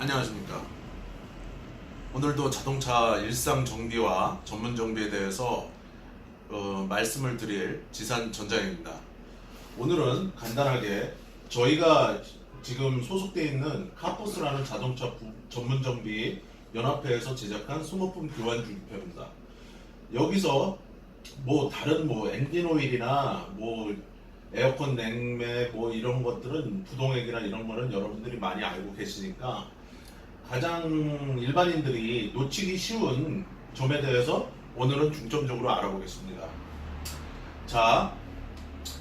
안녕하십니까. 오늘도 자동차 일상 정비와 전문 정비에 대해서 어, 말씀을 드릴 지산 전장입니다. 오늘은 간단하게 저희가 지금 소속되어 있는 카포스라는 자동차 부- 전문 정비 연합회에서 제작한 소모품 교환 주기표입니다. 여기서 뭐 다른 뭐 엔진 오일이나 뭐 에어컨 냉매 뭐 이런 것들은 부동액이나 이런 거는 여러분들이 많이 알고 계시니까 가장 일반인들이 놓치기 쉬운 점에 대해서 오늘은 중점적으로 알아보겠습니다. 자,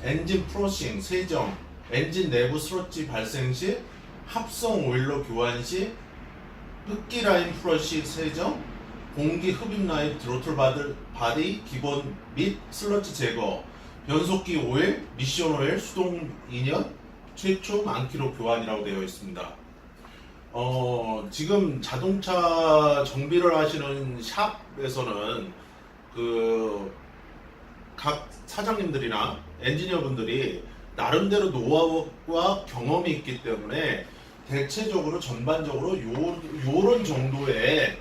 엔진 프로싱, 세정, 엔진 내부 스러지 발생 시 합성 오일로 교환 시 흡기 라인 프러시 세정, 공기 흡입 라인 드로틀 바드, 바디 기본 및 슬러지 제거, 변속기 오일, 미션 오일, 수동 2년, 최초 만키로 교환이라고 되어 있습니다. 어, 지금 자동차 정비를 하시는 샵에서는 그 각 사장님들이나 엔지니어분들이 나름대로 노하우와 경험이 있기 때문에 대체적으로 전반적으로 요, 요런 정도의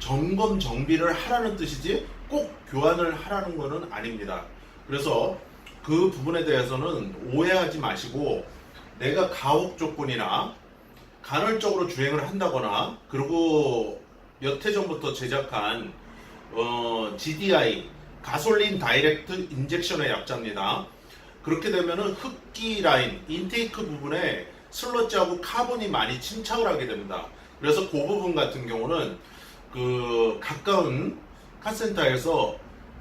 점검 정비를 하라는 뜻이지 꼭 교환을 하라는 것은 아닙니다. 그래서 그 부분에 대해서는 오해하지 마시고 내가 가혹 조건이나 간헐적으로 주행을 한다거나 그리고 몇해 전부터 제작한 어, GDI 가솔린 다이렉트 인젝션의 약자입니다. 그렇게 되면은 흡기 라인 인테이크 부분에 슬러지하고 카본이 많이 침착을 하게 됩니다. 그래서 그 부분 같은 경우는 그 가까운 카센터에서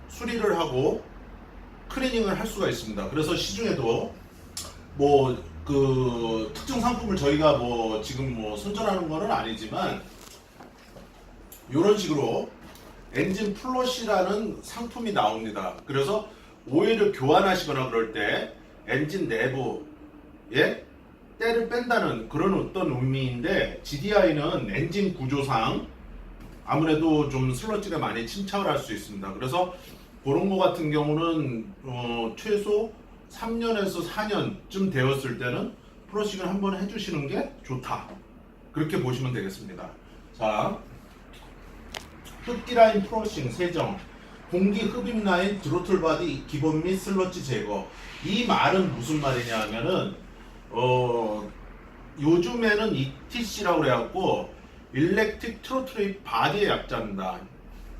수리를 하고 클리닝을 할 수가 있습니다. 그래서 시중에도 뭐 그 특정 상품을 저희가 뭐 지금 뭐 선전하는 거는 아니지만 이런 식으로 엔진 플러시라는 상품이 나옵니다. 그래서 오일을 교환하시거나 그럴 때 엔진 내부에 때를 뺀다는 그런 어떤 의미인데 GDI는 엔진 구조상 아무래도 좀 슬러지가 많이 침착을 할 수 있습니다. 그래서 그런 거 같은 경우는 어, 최소 3년에서 4년쯤 되었을 때는 프로싱을 한번 해주시는 게 좋다. 그렇게 보시면 되겠습니다. 자, 흡기 라인 프로싱 세정, 공기 흡입 라인 드로틀 바디 기본 및 슬러지 제거. 이 말은 무슨 말이냐 하면은 어 요즘에는 ETC라고 그래갖고 일렉틱 트로트리 바디의 약자입니다.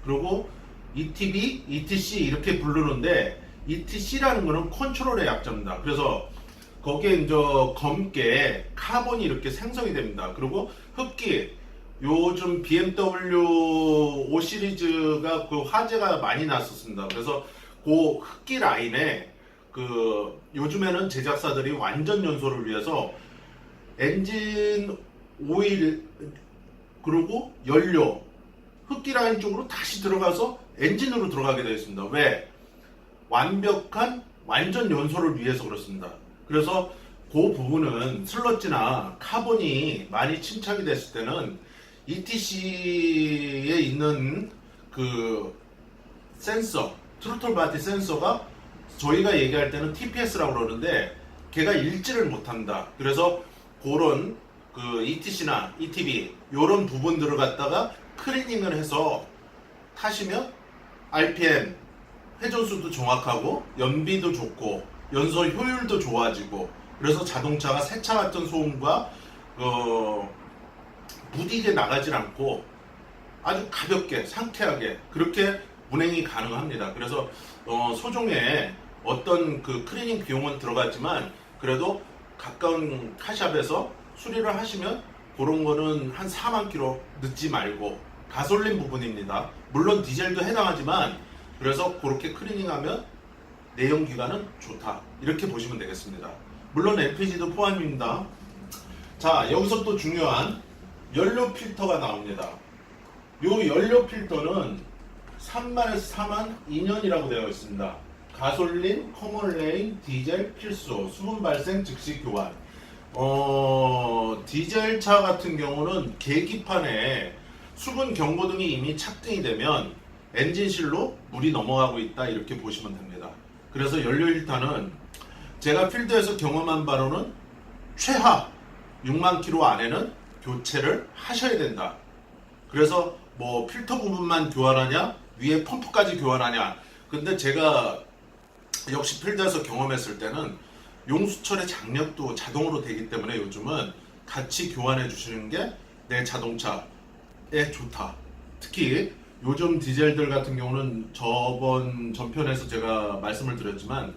그리고 ETB, ETC 이렇게 부르는데 ETC라는 거는 컨트롤의 약자입니다. 그래서 거기에 이제 검게 카본이 이렇게 생성이 됩니다. 그리고 흡기 요즘 BMW 5 시리즈가 그 화제가 많이 났었습니다. 그래서 그 흡기 라인에 그 요즘에는 제작사들이 완전 연소를 위해서 엔진 오일 그리고 연료 흡기 라인 쪽으로 다시 들어가서 엔진으로 들어가게 되어 있습니다. 왜? 완벽한 완전 연소를 위해서 그렇습니다. 그래서 그 부분은 슬러지나 카본이 많이 침착이 됐을 때는 ETC에 있는 그 센서, 트로틀 바디 센서가 저희가 얘기할 때는 TPS라고 그러는데 걔가 일지를 못한다. 그래서 그런 그 ETC나 ETB 이런 부분들을 갖다가 클리닝을 해서 타시면 RPM 회전수도 정확하고 연비도 좋고 연소 효율도 좋아지고 그래서 자동차가 새차 같은 소음과 어, 무디게 나가질 않고 아주 가볍게 상쾌하게 그렇게 운행이 가능합니다. 그래서 어, 소종에 어떤 그 클리닝 비용은 들어가지만 그래도 가까운 카샵에서 수리를 하시면 그런 거는 한 4만 킬로 늦지 말고 가솔린 부분입니다. 물론 디젤도 해당하지만 그래서 그렇게 클리닝하면 내연 기간은 좋다 이렇게 보시면 되겠습니다. 물론 LPG도 포함입니다. 자 여기서 또 중요한 연료 필터가 나옵니다. 요 연료 필터는 3만에서 4만 2년이라고 되어 있습니다. 가솔린, 커먼레인, 디젤 필수, 수분 발생 즉시 교환. 어, 디젤 차 같은 경우는 계기판에 수분 경고등이 이미 착등이 되면 엔진실로 물이 넘어가고 있다 이렇게 보시면 됩니다. 그래서 연료 1탄은 제가 필드에서 경험한 바로는 최하 6만 킬로 안에는 교체를 하셔야 된다. 그래서 뭐 필터 부분만 교환하냐, 위에 펌프까지 교환하냐. 근데 제가 역시 필드에서 경험했을 때는 용수철의 장력도 자동으로 되기 때문에 요즘은 같이 교환해 주시는 게 내 자동차에 좋다. 특히 요즘 디젤들 같은 경우는 저번 전편에서 제가 말씀을 드렸지만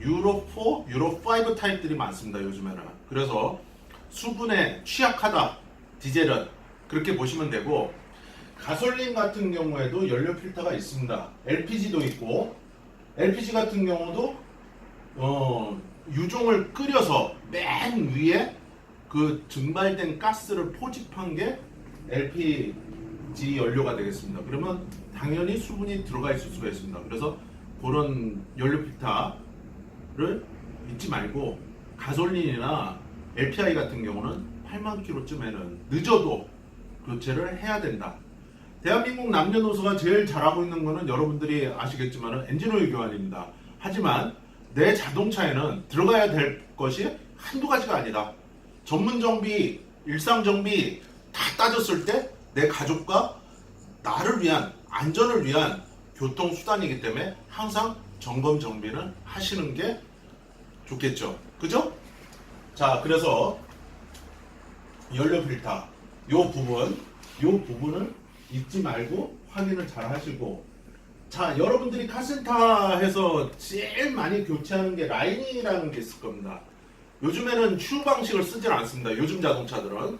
유로 4, 유로 5 타입들이 많습니다. 요즘에는. 그래서 수분에 취약하다. 디젤은 그렇게 보시면 되고 가솔린 같은 경우에도 연료 필터가 있습니다. LPG도 있고 LPG 같은 경우도 어, 유종을 끓여서 맨 위에 그 증발된 가스를 포집한 게 LPG 연료가 되겠습니다. 그러면 당연히 수분이 들어가 있을 수가 있습니다. 그래서 그런 연료 필터를 잊지 말고 가솔린이나 LPI 같은 경우는 8만 킬로쯤에는 늦어도 교체를 해야 된다. 대한민국 남녀노소가 제일 잘하고 있는 거는 여러분들이 아시겠지만 엔진오일 교환입니다. 하지만 내 자동차에는 들어가야 될 것이 한두 가지가 아니다. 전문 정비, 일상 정비 다 따졌을 때 내 가족과 나를 위한 안전을 위한 교통 수단이기 때문에 항상 점검 정비는 하시는 게 좋겠죠. 그죠? 자, 그래서 연료 필터 요 부분 요 부분을 잊지 말고 확인을 잘 하시고 자 여러분들이 카센터에서 제일 많이 교체하는 게 라인이라는 게 있을 겁니다 요즘에는 휴 방식을 쓰질 않습니다 요즘 자동차들은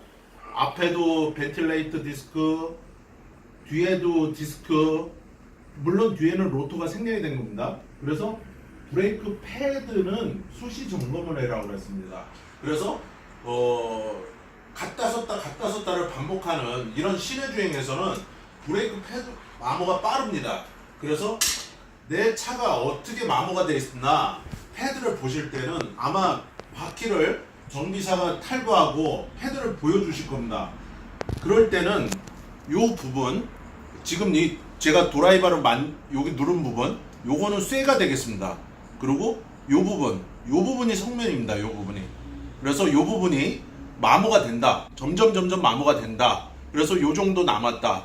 앞에도 벤틸레이터 디스크 뒤에도 디스크 물론 뒤에는 로터가 생략이 된 겁니다 그래서 브레이크 패드는 수시 점검을 해라고 그랬습니다 그래서 어 갔다 섰다 갔다 섰다를 반복하는 이런 시내 주행에서는 브레이크 패드 마모가 빠릅니다. 그래서 내 차가 어떻게 마모가 되어 있나 패드를 보실 때는 아마 바퀴를 정비사가 탈거하고 패드를 보여주실 겁니다. 그럴 때는 요 부분 지금 이 제가 드라이버를 만 여기 누른 부분 요거는 쇠가 되겠습니다. 그리고 요 부분 요 부분이 성면입니다. 요 부분이 그래서 요 부분이 마모가 된다. 점점 점점 마모가 된다. 그래서 요 정도 남았다.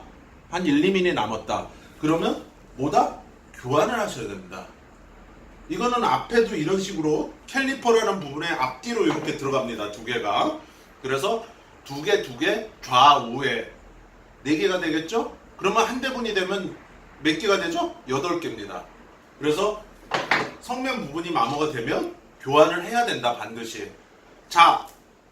한 1, 2mm 남았다. 그러면 뭐다? 교환을 하셔야 됩니다. 이거는 앞에도 이런 식으로 캘리퍼라는 부분에 앞뒤로 이렇게 들어갑니다. 두 개가. 그래서 두 개, 두 개, 좌우에 네 개가 되겠죠? 그러면 한 대분이 되면 몇 개가 되죠? 여덟 개입니다. 그래서 성면 부분이 마모가 되면 교환을 해야 된다, 반드시. 자,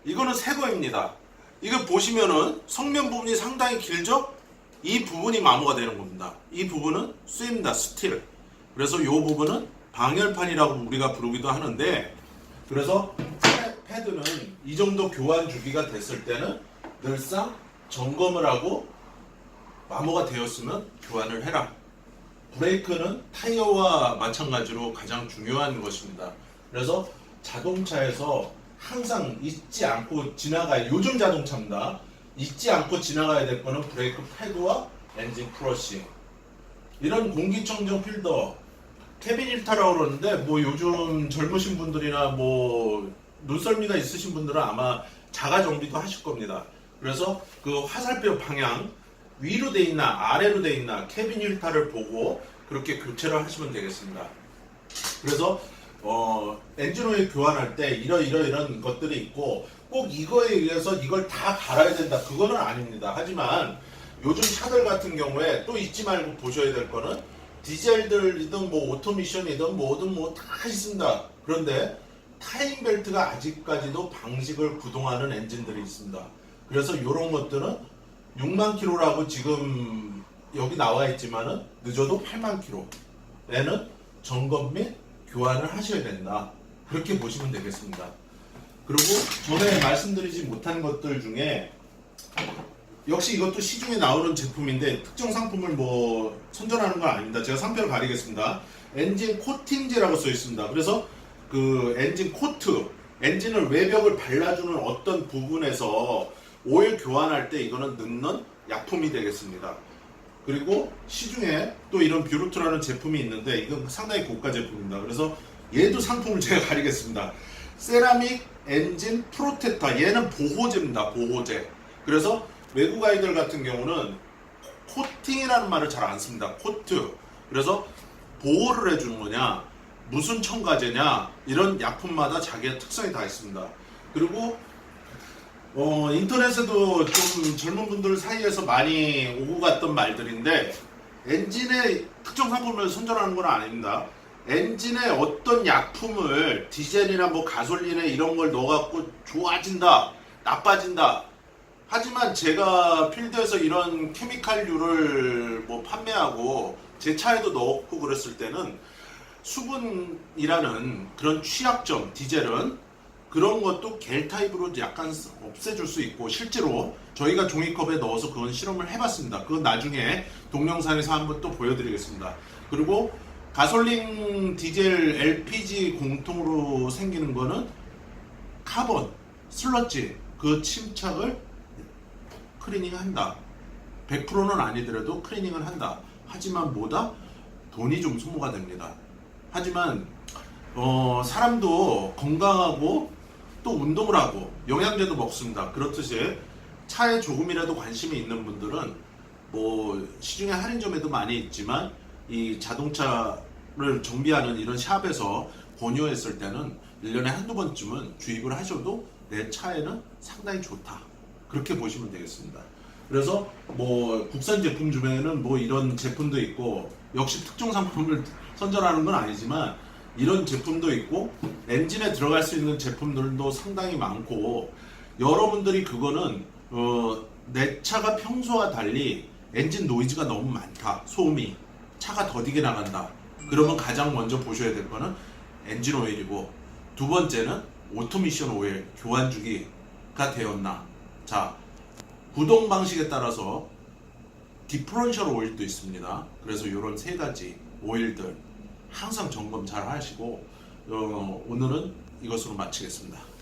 이거는 새 거입니다. 이거 보시면은 성면 부분이 상당히 길죠? 이 부분이 마모가 되는 겁니다. 이 부분은 쇠입니다. 스틸. 그래서 이 부분은 방열판이라고 우리가 부르기도 하는데 그래서 패- 패드는 이 정도 교환 주기가 됐을 때는 늘상 점검을 하고 마모가 되었으면 교환을 해라. 브레이크는 타이어와 마찬가지로 가장 중요한 것입니다. 그래서 자동차에서 항상 잊지 않고 지나가야 요즘 자동차입니다. 잊지 않고 지나가야 될 거는 브레이크 패드와 엔진 크러쉬. 이런 공기청정 필터 케빈 일타라고 그러는데 뭐 요즘 젊으신 분들이나 뭐 눈썰미가 있으신 분들은 아마 자가 정비도 하실 겁니다. 그래서 그 화살표 방향 위로 돼 있나 아래로 돼 있나 케빈 힐타를 보고 그렇게 교체를 하시면 되겠습니다. 그래서 어, 엔진 오일 교환할 때 이런 이런 이런 것들이 있고 꼭 이거에 의해서 이걸 다 갈아야 된다 그거는 아닙니다. 하지만 요즘 차들 같은 경우에 또 잊지 말고 보셔야 될 거는 디젤들이든 뭐 오토미션이든 뭐든 뭐 다 있습니다. 그런데 타임 벨트가 아직까지도 방식을 구동하는 엔진들이 있습니다. 그래서 이런 것들은 6만 킬로라고 지금 여기 나와 있지만은 늦어도 8만 킬로에는 점검 및 교환을 하셔야 된다. 그렇게 보시면 되겠습니다. 그리고 전에 말씀드리지 못한 것들 중에 역시 이것도 시중에 나오는 제품인데 특정 상품을 뭐 선전하는 건 아닙니다. 제가 상표를 가리겠습니다. 엔진 코팅제라고 써 있습니다. 그래서 그 엔진 코트, 엔진을 외벽을 발라주는 어떤 부분에서 오일 교환할 때 이거는 넣는 약품이 되겠습니다. 그리고 시중에 또 이런 뷰루트라는 제품이 있는데 이건 상당히 고가 제품입니다. 그래서 얘도 상품을 제가 가리겠습니다. 세라믹 엔진 프로텍터 얘는 보호제입니다. 보호제. 그래서 외국 아이들 같은 경우는 코팅이라는 말을 잘 안 씁니다. 코트. 그래서 보호를 해주는 거냐, 무슨 첨가제냐 이런 약품마다 자기의 특성이 다 있습니다. 그리고 어, 인터넷에도 좀 젊은 분들 사이에서 많이 오고 갔던 말들인데 엔진의 특정 상품을 선전하는 건 아닙니다. 엔진에 어떤 약품을 디젤이나 뭐 가솔린에 이런 걸 넣어갖고 좋아진다, 나빠진다. 하지만 제가 필드에서 이런 케미칼류를 뭐 판매하고 제 차에도 넣고 그랬을 때는 수분이라는 그런 취약점, 디젤은 그런 것도 겔 타입으로 약간 없애줄 수 있고 실제로 저희가 종이컵에 넣어서 그건 실험을 해봤습니다. 그건 나중에 동영상에서 한번 또 보여드리겠습니다. 그리고 가솔린, 디젤, LPG 공통으로 생기는 거는 카본, 슬러지 그 침착을 클리닝 한다. 100%는 아니더라도 클리닝을 한다. 하지만 뭐다? 돈이 좀 소모가 됩니다. 하지만 어, 사람도 건강하고 또 운동을 하고 영양제도 먹습니다. 그렇듯이 차에 조금이라도 관심이 있는 분들은 뭐 시중에 할인점에도 많이 있지만 이 자동차를 정비하는 이런 샵에서 권유했을 때는 1년에 한두 번쯤은 주입을 하셔도 내 차에는 상당히 좋다. 그렇게 보시면 되겠습니다. 그래서 뭐 국산 제품 중에는 뭐 이런 제품도 있고 역시 특정 상품을 선전하는 건 아니지만 이런 제품도 있고 엔진에 들어갈 수 있는 제품들도 상당히 많고 여러분들이 그거는 어, 내 차가 평소와 달리 엔진 노이즈가 너무 많다 소음이 차가 더디게 나간다 그러면 가장 먼저 보셔야 될 거는 엔진 오일이고 두 번째는 오토미션 오일 교환 주기가 되었나 자 구동 방식에 따라서 디프런셜 오일도 있습니다. 그래서 이런 세 가지 오일들 항상 점검 잘 하시고 어, 오늘은 이것으로 마치겠습니다.